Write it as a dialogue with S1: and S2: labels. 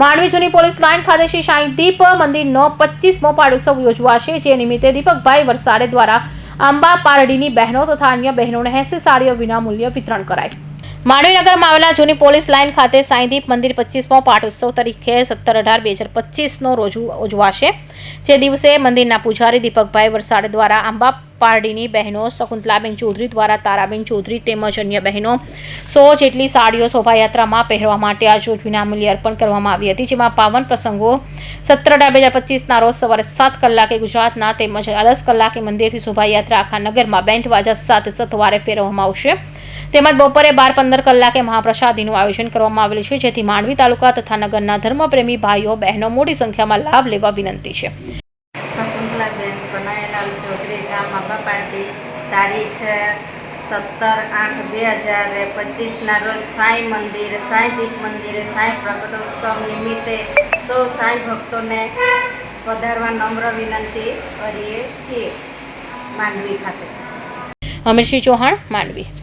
S1: માંડવી જૂની police line ખાતે શ્રી સાંઈદીપ મંદિરનો પચીસમો પાડોત્સવ યોજવાશે, જે નિમિત્તે દીપકભાઈ વરસાડે દ્વારા આંબા પારડીની બહેનો તથા અન્ય બહેનોને એસી સાડીઓ વિનામૂલ્ય વિતરણ કરાય. માંડવીનગરમાં આવેલા જૂની પોલીસ લાઇન ખાતે સાંઈદીપ મંદિર પચીસમો પાટોત્સવ તરીકે સત્તર અઢાર બે હજાર પચીસનો રોજ ઉજવાશે. જે દિવસે મંદિરના પૂજારી દીપકભાઈ વરસાડ દ્વારા આંબા પારડીની બહેનો શકુંતલાબેન ચૌધરી દ્વારા તારાબેન ચૌધરી તેમજ અન્ય બહેનો સો જેટલી સાડીઓ શોભાયાત્રામાં પહેરવા માટે આજ રોજ વિનામૂલ્યે અર્પણ કરવામાં આવી હતી. જેમાં પાવન પ્રસંગો સત્તર અઢાર બે હજાર પચીસના રોજ સવારે સાત કલાકે ગુજરાતના તેમજ દસ કલાકે મંદિરથી શોભાયાત્રા આખા નગરમાં બેન્ડ વાજા સાથે સથવારે ફેરવવામાં આવશે. તેમજ બપોરે બાર પંદર કલાકે મહાપ્રસાદીનું આયોજન કરવામાં આવેલું છે જેથી માંડવી તાલુકા તથા નગરના ધર્મપ્રેમી ભાઈઓ બહેનો મોટી સંખ્યામાં લાભ લેવા વિનંતી છે.
S2: શકુંતલાબેન કનૈયાલાલ ચૌધરી ગામ તારીખ સત્તર આઠ બે હજાર પચીસના રોજ સાંઈ મંદિર સાંઈ દીપ મંદિરે સાંઈ પ્રગટોત્સવ નિમિત્તે સૌ સાંઈ ભક્તોને પધારવા નમ્ર વિનંતી કરીએ છીએ. માંડવી ખાતે.
S1: અમીરસિંહ ચૌહાણ માંડવી.